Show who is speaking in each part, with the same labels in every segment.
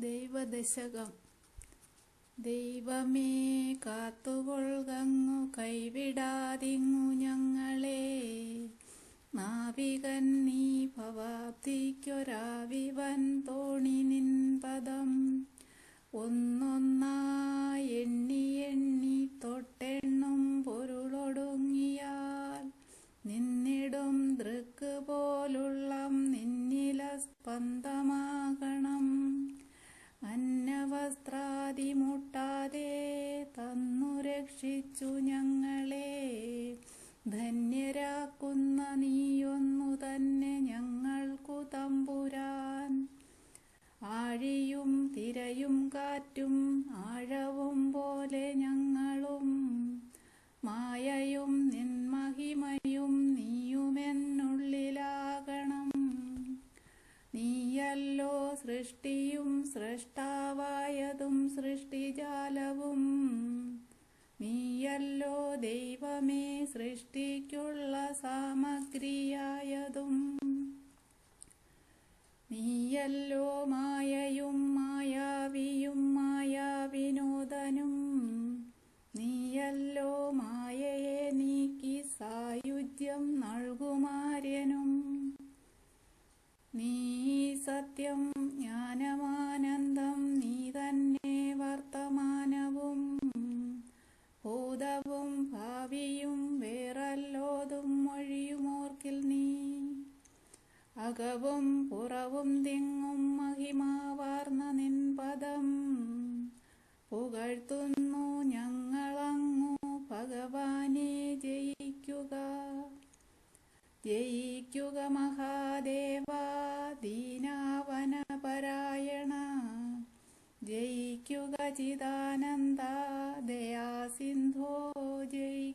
Speaker 1: ദൈവദശകം. ദൈവമേ കാത്തുകൊള്ളുകങ്ങു കൈവിടാതിങ്ങു ഞങ്ങളെ. നാവികൻ നീ ഭവാബ്ദിക്കൊരാവിവൻ തോണി നിൻ പദം. ഒന്നൊന്നായി എണ്ണി എണ്ണി തൊട്ടെണ്ണും പൊരുളൊടുങ്ങിയാൽ നിന്നിടും ദൃക്ക് പോലുള്ള നിന്നില സ്പന്ദമാകണം രക്ഷിച്ചു ഞങ്ങളെ. ധന്യരാക്കുന്ന നീയൊന്നു തന്നെ ഞങ്ങൾക്കു തമ്പുരാൻ. ആഴിയും തിരയും കാറ്റും ആഴവും പോലെ ഞങ്ങളും. മായയും നിന്മഹിമയും നീയുമെന്നുള്ളിലാകണം. നീയല്ലോ സൃഷ്ടിയും സൃഷ്ടാവായതും സൃഷ്ടിജാലവും. നീയല്ലോ ദൈവമേ സൃഷ്ടിക്കുള്ള സാമഗ്രിയായതും. നീയല്ലോ മായയും മായാവിയും മായാവിനോദനും. നീയല്ലോ മായയെ നീക്കി സായുധ്യം നൽകുമാര്യനും അകവും പുറവും തിങ്ങും മഹിമാവാർന്ന നിൻപദം. പുകഴ്ത്തുന്നു ഞങ്ങളങ്ങു ഭഗവാനെ ജയിക്കുക. ജയിക്കുക മഹാദേവ ദീനാവനപരായണ. ജയിക്കുക ചിദാനന്ദ ദയാസിന്ധോ ജയി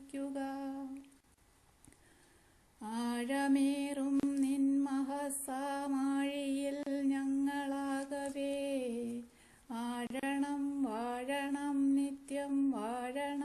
Speaker 1: വാഴണം വാഴണം നിത്യം വാഴണം.